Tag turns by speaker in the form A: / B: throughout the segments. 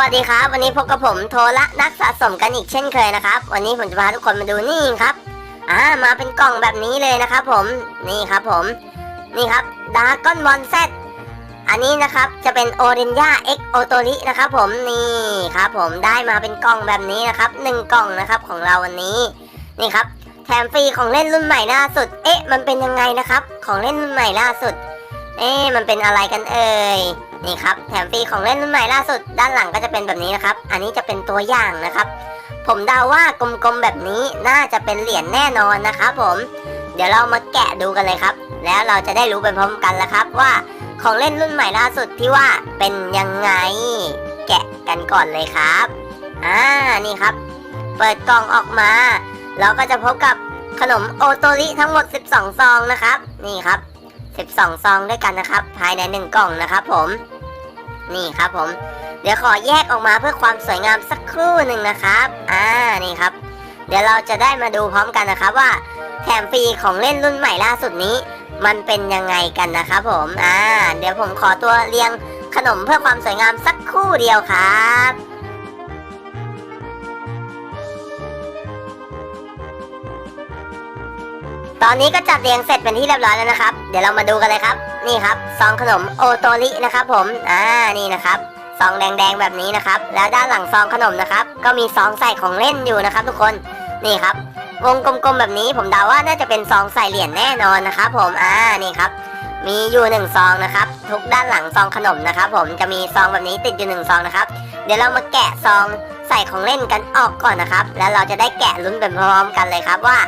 A: วัสดีครับ วันนี้พบกับผมโทละนักสะสมกันอีกเช่นเคยนะครับ วันนี้ผมจะพาทุกคนมาดูนี่ครับอ่ามาเป็นกล่องแบบนี้เลยนะครับผมนี่ครับผมนี่ครับดาร์กอนบอลเซตอันนี้นะครับจะเป็นโอเรนยาเอ็กโอโตรินะครับผมนี่ครับผมได้มาเป็นกล่องแบบนี้นะครับหนึ่งกล่องนะครับของเราวันนี้นี่ครับแถมฟรีของเล่นรุ่นใหม่ล่าสุด เอ๊ะ มันเป็นยังไงนะครับ ของเล่นรุ่นใหม่ล่าสุด เอ๊ะ มันเป็นอะไรกันเอ่ย นี่ครับแถมฟรีของเล่นรุ่นใหม่ล่าสุด ด้านหลังก็จะเป็นแบบนี้นะครับ อันนี้จะเป็นตัวอย่างนะครับ ผมเดาว่ากลมๆแบบนี้น่าจะเป็นเหรียญแน่นอนนะครับผม เดี๋ยวเรามาแกะดูกันเลยครับ แล้วเราจะได้รู้ไปพร้อมกันแล้วครับว่าของเล่นรุ่นใหม่ล่าสุดที่ว่าเป็นยังไง แกะกันก่อนเลยครับอ่านี่ครับ เปิดกล่องออกมาเราก็จะพบกับขนมโอโตริทั้งหมด 12 ซองนะครับ นี่ครับ 12 ซองด้วยกันนะครับ ภายในหนึ่งกล่องนะครับผม นี่ครับผม เดี๋ยวขอแยกออกมาเพื่อความสวยงามสักครู่หนึ่งนะครับ อ่า นี่ครับ เดี๋ยวเราจะได้มาดูพร้อมกันนะครับว่าแถมฟรีของเล่นรุ่นใหม่ล่าสุดนี้ มันเป็นยังไงกันนะครับผม อ่า เดี๋ยวผมขอตัวเรียงขนมเพื่อความสวยงามสักครู่เดียวครับ ตอนนี้ก็จัดเรียงเสร็จเป็นที่เรียบร้อยแล้วนะครับ เดี๋ยวเรามาดูกันเลยครับ นี่ครับซองขนมโอโตรินะครับผม อ่า นี่นะครับซองแดงๆแบบนี้นะครับ แล้วด้านหลังซองขนมนะครับ ก็มีซองใส่ของเล่นอยู่นะครับ ทุกคน นี่ครับ วงกลมๆแบบนี้ผมเดาว่าน่าจะเป็นซองใส่เหรียญแน่นอนนะครับผม อ่า นี่ครับ มีอยู่หนึ่งซองนะครับ ทุกด้านหลังซองขนมนะครับ ผมจะมีซองแบบนี้ติดอยู่หนึ่งซองนะครับ เดี๋ยวเรามาแกะซองใส่ของเล่นกันออกก่อนนะครับ แล้วเราจะได้แกะลุ้นไปพร้อมกันเลยครับว่า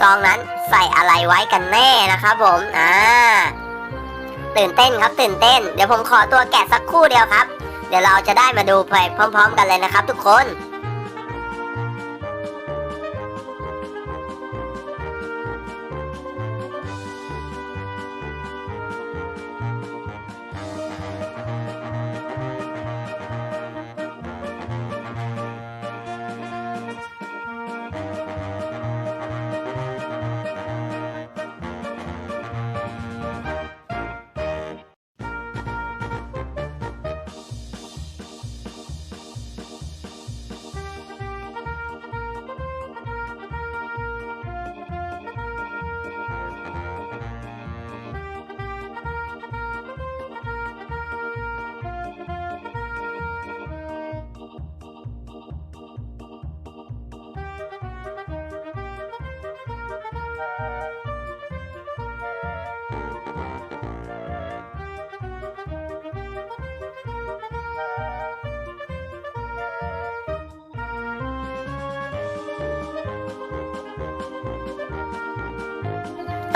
A: ซองนั้นใส่อะไรไว้กันแน่นะครับ ผมอ่าตื่นเต้นครับตื่นเต้น เดี๋ยวผมขอตัวแกะสักคู่เดียวครับ เดี๋ยวเราจะได้มาดูไปพร้อม ๆ กันเลยนะครับ ทุกคน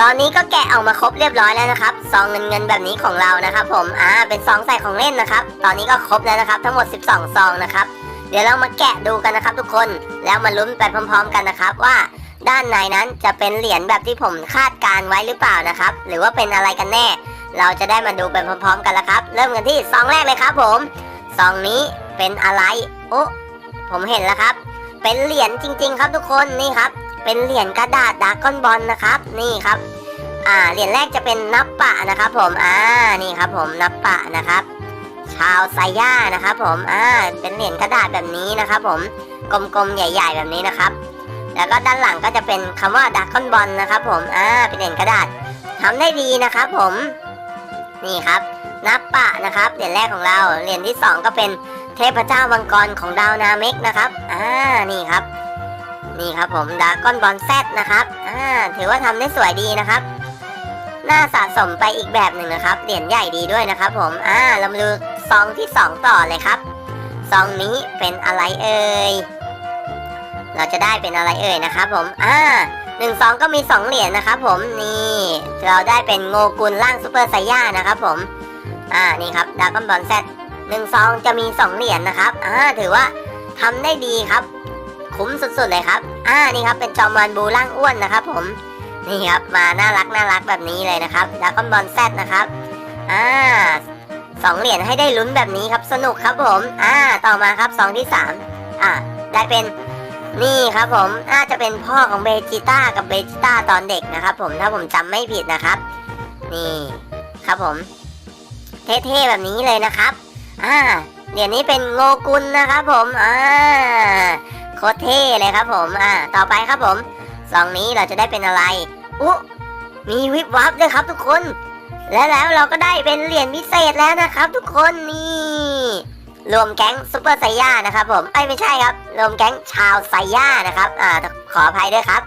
A: ตอนนี้ก็แกะออกมาครบเรียบร้อยแล้วนะครับซองเงินเงินแบบนี้ของเรานะครับผมอ่าเป็นซองใส่ของเล่นนะครับ ตอนนี้ก็ครบแล้วนะครับ ทั้งหมด 12 ซองนะครับเดี๋ยวเรามาแกะดูกันนะครับทุกคนแล้วมาลุ้นไปพร้อม ๆ กันนะครับว่าด้านในนั้นจะเป็นเหรียญแบบที่ผมคาดการไว้หรือเปล่านะครับ หรือว่าเป็นอะไรกันแน่ เราจะได้มาดูไปพร้อม ๆ กันแล้วครับ เริ่มกันที่ซองแรกเลยครับผมซองนี้เป็นอะไรโอ้ผมเห็นแล้วครับ เป็นเหรียญจริง ๆ ครับทุกคนนี่ครับ เป็นเหรียญกระดาษดาร์กอนบอลนะครับ นี่ครับ อ่าเหรียญแรกจะเป็นนับปะนะครับ ผมอ่านี่ครับ ผมนับปะนะครับ ชาวไซย่านะครับ ผมอ่าเป็นเหรียญกระดาษแบบนี้นะครับ ผมกลมๆใหญ่ ๆ แบบนี้นะครับ แล้วก็ด้านหลังก็จะเป็นคำว่าดาร์กอนบอลนะครับ ผมอ่าเป็นเหรียญกระดาษทำได้ดีนะครับ ผมนี่ครับนับปะนะครับเหรียญแรกของเราเหรียญที่สองก็เป็นเทพเจ้ามังกรของดาวนาเมกนะครับ อ่า นี่ครับ นี่ครับผมดาก้อนบอลแซดนะครับอ่าถือว่าทำได้สวยดีนะครับน่าสะสมไปอีกแบบหนึ่งนะครับเหรียญใหญ่ดีด้วยนะครับ ผมอ่าเรามาดูซองที่สองต่อเลยครับซองนี้เป็นอะไรเอ่ยเราจะได้เป็นอะไรเอ่ยนะครับ ผมอ่าหนึ่งซองก็มีสองเหรียญนะครับ ผมนี่เราได้เป็นโงกุลร่างซูเปอร์ไซย่านะครับ ผมอ่านี่ครับดาก้อนบอลแซดหนึ่งซองจะมีสองเหรียญนะครับอ่าถือว่าทำได้ดีครับ คุ้มสุดๆเลยครับ อ่านี่ครับเป็นจอมมานบูร่างอ้วนนะครับ ผมนี่ครับมาน่ารักน่ารักแบบนี้เลยนะครับดากอนบอลแซดนะครับอ่าสองเหรียญให้ได้ลุ้นแบบนี้ครับสนุกครับผมอ่าต่อมาครับซองที่สามอ่าได้เป็นนี่ครับผมน่าจะเป็นพ่อของเบจิต้ากับเบจิต้าตอนเด็กนะครับผมถ้าผมจำไม่ผิดนะครับ นี่ครับผม เท่ๆแบบนี้เลยนะครับ อ่าเหรียญนี้เป็นโงกุลนะครับผมอ่า คตรเท่เลยครับผม อ่า ต่อไปครับผมซองนี้เราจะได้เป็นอะไรอุ๊มีวิบวับด้วยครับทุกคน และแล้วเราก็ได้เป็นเหรียญพิเศษแล้วนะครับ ทุกคนนี่รวมแก๊งซูเปอร์ไซย่านะครับผมไอ้ไม่ใช่ครับ รวมแก๊งชาวไซย่านะครับ อ่า ขออภัยด้วยครับ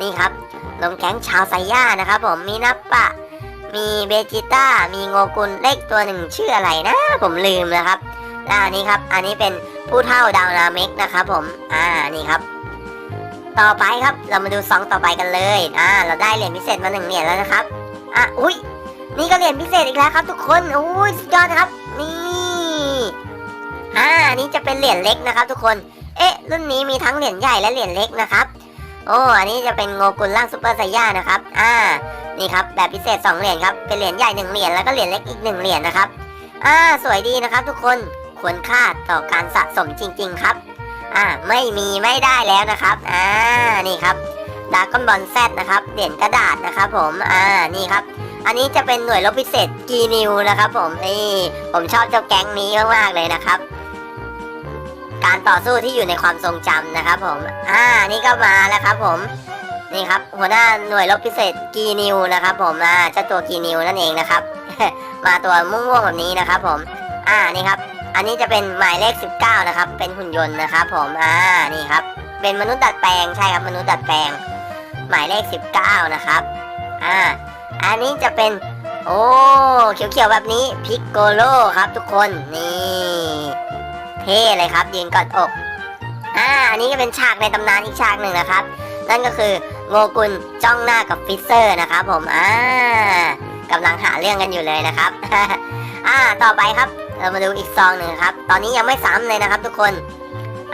A: นี่ครับ รวมแก๊งชาวไซย่านะครับ ผม มีนับปะ มีเบจิต้า มีโงกุล เลขตัวหนึ่งชื่ออะไรนะ ผมลืมนะครับ แล้วอันนี้ครับ อันนี้เป็นผู้เท่าดาวนาเมกนะครับผม อ่า นี่ครับ ต่อไปครับ เรามาดูซองต่อไปกันเลย อ่า เราได้เหรียญพิเศษมาหนึ่งเหรียญแล้วนะครับ อะ อุ้ย นี่ก็เหรียญพิเศษอีกแล้วครับ ทุกคน อุ้ยสุดยอดนะครับ นี่ อ่า นี่จะเป็นเหรียญเล็กนะครับ ทุกคน เอ๊ะ รุ่นนี้มีทั้งเหรียญใหญ่และเหรียญเล็กนะครับ โอ้ อันนี้จะเป็นโงกุลล่างซูเปอร์ไซย่านะครับ อ่า นี่ครับ แบบพิเศษ2เหรียญครับ เป็นเหรียญใหญ่1เหรียญแล้วก็เหรียญเล็กอีก1เหรียญนะครับ อ่า สวยดีนะครับ ทุกคน ควรค่าต่อการสะสมจริง ๆ ครับอ่าไม่มีไม่ได้แล้วนะครับอ่านี่ครับดากอนบอลแซดนะครับเหรียญกระดาษนะครับผมอ่านี่ครับ อันนี้จะเป็นหน่วยรบพิเศษกีนิวนะครับ ผมนี่ผมชอบเจ้าแก๊งนี้มากๆเลยนะครับ การต่อสู้ที่อยู่ในความทรงจำนะครับ ผมอ่านี่ก็มาแล้วครับ ผมนี่ครับ หัวหน้าหน่วยรบพิเศษกีนิวนะครับ ผมอ่าเจ้าตัวกีนิวนั่นเองนะครับ มาตัวม่วงๆแบบนี้นะครับ ผม อ่านี่ครับ อันนี้จะเป็นหมายเลข 19 นะครับ เป็นหุ่นยนต์นะครับผม อ่า นี่ครับ เป็นมนุษย์ดัดแปลง ใช่ครับ มนุษย์ดัดแปลง หมายเลข 19 นะครับ อ่า อันนี้จะเป็น โอ้ เขียวๆ แบบนี้ พิกโกโลครับทุกคน นี่ เท่เลยครับยืนกอดอก อ่า อันนี้ก็เป็นฉากในตำนานอีกฉากหนึ่งนะครับ นั่นก็คือโงกุลจ้องหน้ากับฟิเซอร์นะครับผม อ่ากำลังหาเรื่องกันอยู่เลยนะครับ อ่า ต่อไปครับ เรามาดูอีกซองหนึ่งครับ ตอนนี้ยังไม่ซ้ำเลยนะครับ ทุกคน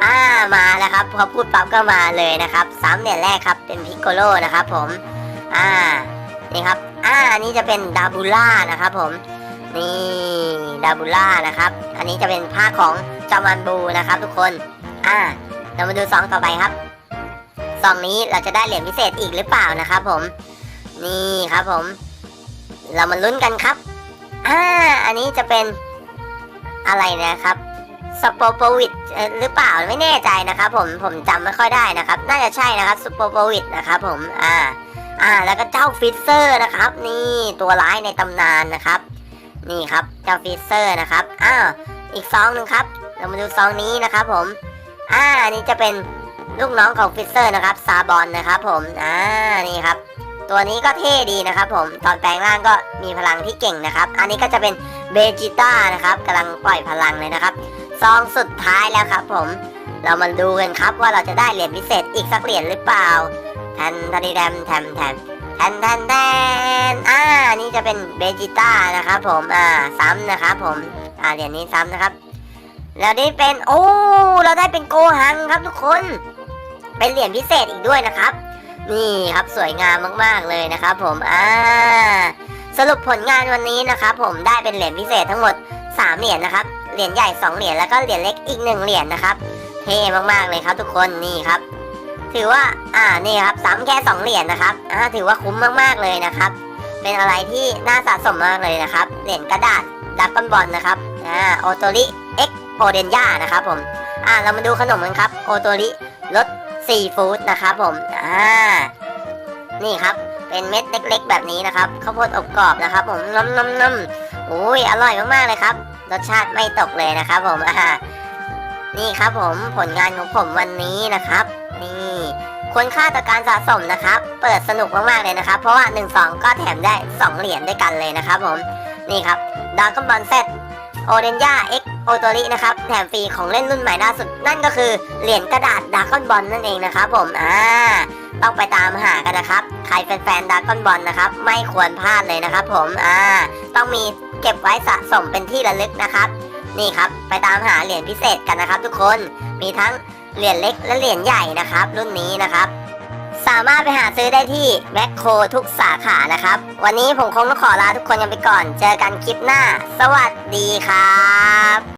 A: อ่ามาแล้วครับ พอพูดปั๊บก็มาเลยนะครับซ้ำเหรียแรกครับ เป็นพิกโกโลนะครับ ผม อ่า นี่ครับ อ่าอันนี้จะเป็นดาบูล่านะครับผม นี่ดาบูล่านะครับ อันนี้จะเป็นภาของจามันบูนะครับ ทุกคน อ่า เรามาดูซองต่อไปครับ ซองนี้เราจะได้เหรียญพิเศษอีกหรือเปล่านะครับผม นี่ครับผม เรามาลุ้นกันครับอ่าอันนี้จะเป็น อะไรนะครับสปโปวิดหรือเปล่าไม่แน่ใจนะครับผมผมจำไม่ค่อยได้นะครับ น่าจะใช่นะครับสปโปวิดนะครับผมอ่าอ่าแล้วก็เจ้าฟิสเซอร์นะครับ นี่ตัวร้ายในตำนานนะครับ นี่ครับเจ้าฟิสเซอร์นะครับอ้าวอีกซองหนึ่งครับ เรามาดูซองนี้นะครับผมอ่านี่จะเป็นลูกน้องของฟิสเซอร์นะครับซาบอนนะครับผมอ่านี่ครับ ตัวนี้ก็เท่ดีนะครับผมตอนแปลงร่างก็มีพลังที่เก่งนะครับ อันนี้ก็จะเป็นเบจิต้านะครับกำลังปล่อยพลังเลยนะครับซองสุดท้ายแล้วครับ ผมเรามาดูกันครับว่าเราจะได้เหรียญพิเศษอีกสักเหรียญหรือเปล่าแทนทันทีแทมแทมแทมแทนแทนแทนอ่านี่จะเป็นเบจิต้านะครับผมอ่าซ้ำนะครับผมอ่าเหรียญนี้ซ้ำนะครับแล้วนี่เป็นโอ้เราได้เป็นโกหังครับทุกคน เป็นเหรียญพิเศษอีกด้วยนะครับ นี่ครับสวยงามมาก ๆ เลยนะครับผมอ่าสรุปผลงานวันนี้นะครับผมได้เป็นเหรียญพิเศษทั้งหมด 3 เหรียญนะครับ เหรียญใหญ่ 2 เหรียญแล้วก็เหรียญเล็กอีก 1 เหรียญนะครับเท่มากๆเลยครับทุกคนนี่ครับ ถือว่าอ่านี่ครับซ้ำแค่ 2 เหรียญนะครับอ่าถือว่าคุ้มมากๆเลยนะครับ เป็นอะไรที่น่าสะสมมากเลยนะครับ เหรียญกระดาษดักกอนบอลนะครับอ่าโอโตริเอ็กโอเดนย่านะครับผมอ่าเรามาดูขนมกันครับโอโตริรส ซีฟู้ดนะครับผมอ่านี่ครับเป็นเม็ดเล็ก ๆ แบบนี้นะครับข้าวโพดอบกรอบนะครับ ผมน้ำน้ำน้ำโอ้ยอร่อยมากๆเลยครับ รสชาติไม่ตกเลยนะครับผมอ่านี่ครับผมผลงานของผมวันนี้นะครับ นี่ควรค่าต่อการสะสมนะครับ เปิดสนุกมากๆเลยนะครับ เพราะว่า 1 2 ก็แถมได้ 2 เหรียญด้วยกันเลยนะครับผมนี่ครับดากอนบอลเซต โอเดนย่าเอ็กโอโตรินะครับแถมฟรีของเล่นรุ่นใหม่ล่าสุด นั่นก็คือเหรียญกระดาษดากอนบอลนั่นเองนะครับผมอ่าต้องไปตามหากันนะครับ ใครเป็นแฟนดากอนบอลนะครับ ไม่ควรพลาดเลยนะครับผมอ่าต้องมีเก็บไว้สะสมเป็นที่ระลึกนะครับ นี่ครับไปตามหาเหรียญพิเศษกันนะครับ ทุกคนมีทั้งเหรียญเล็กและเหรียญใหญ่นะครับ รุ่นนี้นะครับ สามารถไปหาซื้อได้ที่แมคโครทุกสาขานะครับ วันนี้ผมคงต้องขอลาทุกคนกันไปก่อน เจอกันคลิปหน้า สวัสดีครับ